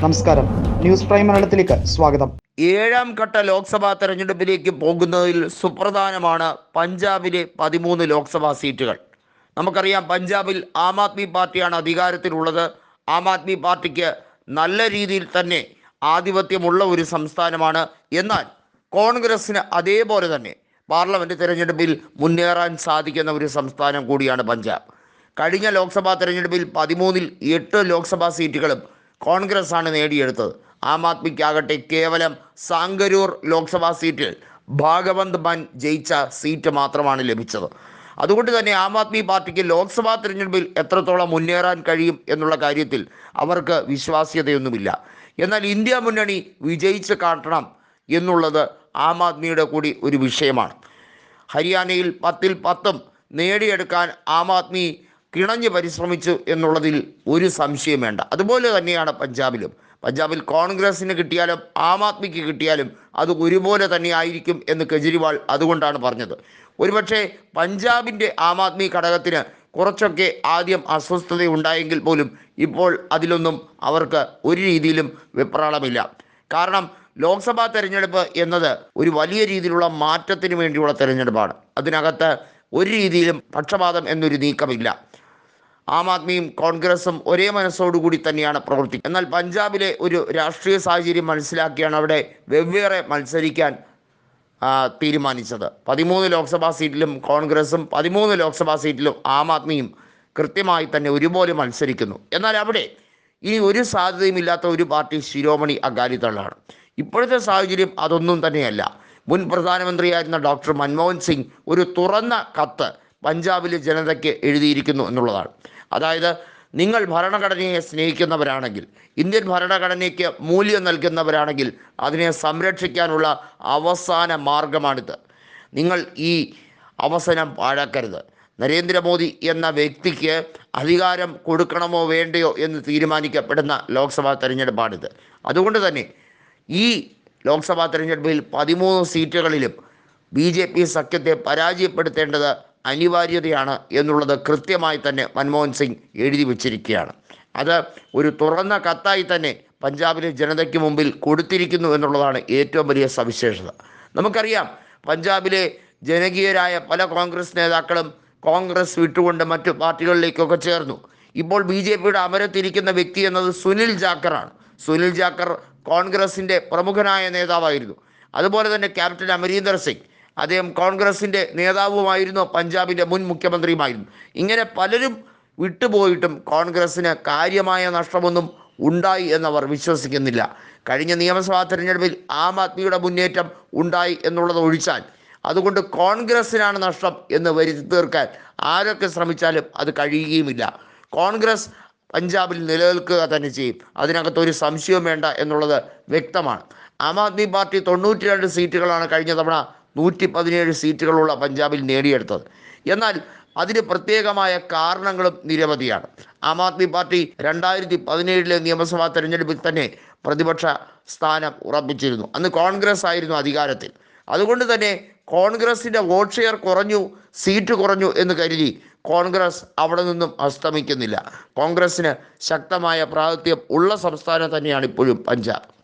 നമസ്കാരം. News prime മലയാളത്തിലേക്ക് സ്വാഗതം. ഏഴാം ഘട്ട ലോക്സഭാ തെരഞ്ഞെടുപ്പിലേക്ക് പോകുന്നതിൽ സുപ്രധാനമാണ് പഞ്ചാബിലെ പതിമൂന്ന് ലോക്സഭാ സീറ്റുകൾ. നമുക്കറിയാം പഞ്ചാബിൽ ആം ആദ്മി പാർട്ടിയാണ് അധികാരത്തിലുള്ളത്. ആം ആദ്മി പാർട്ടിക്ക് നല്ല രീതിയിൽ തന്നെ ആധിപത്യമുള്ള ഒരു സംസ്ഥാനമാണ്. എന്നാൽ കോൺഗ്രസ്സിന് അതേപോലെ തന്നെ പാർലമെന്റ് തിരഞ്ഞെടുപ്പിൽ മുന്നേറാൻ സാധിക്കുന്ന ഒരു സംസ്ഥാനം കൂടിയാണ് പഞ്ചാബ്. കഴിഞ്ഞ ലോക്സഭാ തെരഞ്ഞെടുപ്പിൽ പതിമൂന്നിൽ എട്ട് ലോക്സഭാ സീറ്റുകളും കോൺഗ്രസ് ആണ് നേടിയെടുത്തത്. ആം ആദ്മിക്കാകട്ടെ കേവലം സാങ്കരൂർ ലോക്സഭാ സീറ്റിൽ ഭാഗവന്ത് മൻ ജയിച്ച സീറ്റ് മാത്രമാണ് ലഭിച്ചത്. അതുകൊണ്ട് തന്നെ ആം ആദ്മി പാർട്ടിക്ക് ലോക്സഭാ തിരഞ്ഞെടുപ്പിൽ എത്രത്തോളം മുന്നേറാൻ കഴിയും എന്നുള്ള കാര്യത്തിൽ അവർക്ക് വിശ്വാസ്യതയൊന്നുമില്ല. എന്നാൽ ഇന്ത്യ മുന്നണി വിജയിച്ച് കാട്ടണം എന്നുള്ളത് ആം ആദ്മിയുടെ കൂടി ഒരു വിഷയമാണ്. ഹരിയാനയിൽ പത്തിൽ പത്തും നേടിയെടുക്കാൻ ആം ആദ്മി കിണഞ്ഞ് പരിശ്രമിച്ചു എന്നുള്ളതിൽ ഒരു സംശയം വേണ്ട. അതുപോലെ തന്നെയാണ് പഞ്ചാബിലും. പഞ്ചാബിൽ കോൺഗ്രസിന് കിട്ടിയാലും ആം ആദ്മിക്ക് കിട്ടിയാലും അത് ഒരുപോലെ തന്നെ ആയിരിക്കും എന്ന് കെജ്രിവാൾ അതുകൊണ്ടാണ് പറഞ്ഞത്. ഒരുപക്ഷെ പഞ്ചാബിന്റെ ആം ആദ്മി ഘടകത്തിന് കുറച്ചൊക്കെ ആദ്യം അസ്വസ്ഥത ഉണ്ടായെങ്കിൽ പോലും ഇപ്പോൾ അതിലൊന്നും അവർക്ക് ഒരു രീതിയിലും വെപ്രാളമില്ല. കാരണം ലോക്സഭാ തെരഞ്ഞെടുപ്പ് എന്നത് ഒരു വലിയ രീതിയിലുള്ള മാറ്റത്തിന് വേണ്ടിയുള്ള തെരഞ്ഞെടുപ്പാണ്. അതിനകത്ത് ഒരു രീതിയിലും പക്ഷപാതം എന്നൊരു നീക്കമില്ല. ആം ആദ്മിയും കോൺഗ്രസും ഒരേ മനസ്സോടുകൂടി തന്നെയാണ് പ്രവർത്തിക്കുന്നത് എന്നാൽ പഞ്ചാബിലെ ഒരു രാഷ്ട്രീയ സാഹചര്യം മനസ്സിലാക്കിയാണ് അവിടെ വെവ്വേറെ മത്സരിക്കാൻ തീരുമാനിച്ചത്. പതിമൂന്ന് ലോക്സഭാ സീറ്റിലും കോൺഗ്രസും പതിമൂന്ന് ലോക്സഭാ സീറ്റിലും ആം ആദ്മിയും കൃത്യമായി തന്നെ ഒരുപോലെ മത്സരിക്കുന്നു. എന്നാൽ അവിടെ ഇനി ഒരു സാധ്യതയുമില്ലാത്ത ഒരു പാർട്ടി ശിരോമണി അകാലിദളാണ്. ഇപ്പോഴത്തെ സാഹചര്യം അതൊന്നും തന്നെയല്ല. മുൻ പ്രധാനമന്ത്രിയായിരുന്ന ഡോക്ടർ മൻമോഹൻ സിംഗ് ഒരു തുറന്ന കത്ത് പഞ്ചാബിലെ ജനതയ്ക്ക് എഴുതിയിരിക്കുന്നു എന്നുള്ളതാണ്. അതായത് നിങ്ങൾ ഭരണഘടനയെ സ്നേഹിക്കുന്നവരാണെങ്കിൽ ഇന്ത്യൻ ഭരണഘടനയ്ക്ക് മൂല്യം നൽകുന്നവരാണെങ്കിൽ അതിനെ സംരക്ഷിക്കാനുള്ള അവസാന മാർഗമാണിത്. നിങ്ങൾ ഈ അവസരം പാഴാക്കരുത്. നരേന്ദ്രമോദി എന്ന വ്യക്തിക്ക് അധികാരം കൊടുക്കണമോ വേണ്ടയോ എന്ന് തീരുമാനിക്കപ്പെടുന്ന ലോക്സഭാ തെരഞ്ഞെടുപ്പാണിത്. അതുകൊണ്ട് തന്നെ ഈ ലോക്സഭാ തെരഞ്ഞെടുപ്പിൽ പതിമൂന്ന് സീറ്റുകളിലും ബി ജെ പി സഖ്യത്തെ പരാജയപ്പെടുത്തേണ്ടത് അനിവാര്യതയാണ് എന്നുള്ളത് കൃത്യമായി തന്നെ മൻമോഹൻ സിംഗ് എഴുതി വച്ചിരിക്കുകയാണ്. അത് ഒരു തുറന്ന കത്തായി തന്നെ പഞ്ചാബിലെ ജനതയ്ക്ക് മുമ്പിൽ കൊടുത്തിരിക്കുന്നു എന്നുള്ളതാണ് ഏറ്റവും വലിയ സവിശേഷത. നമുക്കറിയാം പഞ്ചാബിലെ ജനകീയരായ പല കോൺഗ്രസ് നേതാക്കളും കോൺഗ്രസ് വിട്ടുകൊണ്ട് മറ്റു പാർട്ടികളിലേക്കൊക്കെ ചേർന്നു. ഇപ്പോൾ ബി ജെ പിയുടെ അമരത്തിരിക്കുന്ന വ്യക്തി എന്നത് സുനിൽ ജാക്കറാണ്. സുനിൽ ജാക്കർ കോൺഗ്രസിന്റെ പ്രമുഖനായ നേതാവായിരുന്നു. അതുപോലെ തന്നെ ക്യാപ്റ്റൻ അമരീന്ദർ സിംഗ്. അദ്ദേഹം കോൺഗ്രസിന്റെ നേതാവുമായിരുന്നു പഞ്ചാബിന്റെ മുൻ മുഖ്യമന്ത്രിയുമായിരുന്നു. ഇങ്ങനെ പലരും വിട്ടുപോയിട്ടും കോൺഗ്രസ്സിന് കാര്യമായ നഷ്ടമൊന്നും ഉണ്ടായി എന്നവർ വിശ്വസിക്കുന്നില്ല. കഴിഞ്ഞ നിയമസഭാ തെരഞ്ഞെടുപ്പിൽ ആം ആദ്മിയുടെ മുന്നേറ്റം ഉണ്ടായി എന്നുള്ളത് ഒഴിച്ചാൽ അതുകൊണ്ട് കോൺഗ്രസ്സിനാണ് നഷ്ടം എന്ന് വരുത്തി തീർക്കാൻ ആരൊക്കെ ശ്രമിച്ചാലും അത് കഴിയുകയുമില്ല. കോൺഗ്രസ് പഞ്ചാബിൽ നിലനിൽക്കുക തന്നെ ചെയ്യും. അതിനകത്ത് ഒരു സംശയവും വേണ്ട എന്നുള്ളത് വ്യക്തമാണ്. ആം ആദ്മി പാർട്ടി തൊണ്ണൂറ്റി സീറ്റുകളാണ് കഴിഞ്ഞ തവണ നൂറ്റി പതിനേഴ് സീറ്റുകളുള്ള പഞ്ചാബിൽ നേടിയെടുത്തത്. എന്നാൽ അതിന് പ്രത്യേകമായ കാരണങ്ങളും നിരവധിയാണ്. ആം ആദ്മി പാർട്ടി രണ്ടായിരത്തി പതിനേഴിലെ നിയമസഭാ തെരഞ്ഞെടുപ്പിൽ തന്നെ പ്രതിപക്ഷ സ്ഥാനം ഉറപ്പിച്ചിരുന്നു. അന്ന് കോൺഗ്രസ് ആയിരുന്നു അധികാരത്തിൽ. അതുകൊണ്ട് തന്നെ കോൺഗ്രസിന്റെ വോട്ട് ഷെയർ കുറഞ്ഞു സീറ്റ് കുറഞ്ഞു എന്ന് കരുതി കോൺഗ്രസ് അവിടെ നിന്നും അസ്തമിക്കുന്നില്ല. കോൺഗ്രസ്സിന് ശക്തമായ പ്രാതിനിധ്യം ഉള്ള സംസ്ഥാനം തന്നെയാണ് ഇപ്പോഴും പഞ്ചാബ്.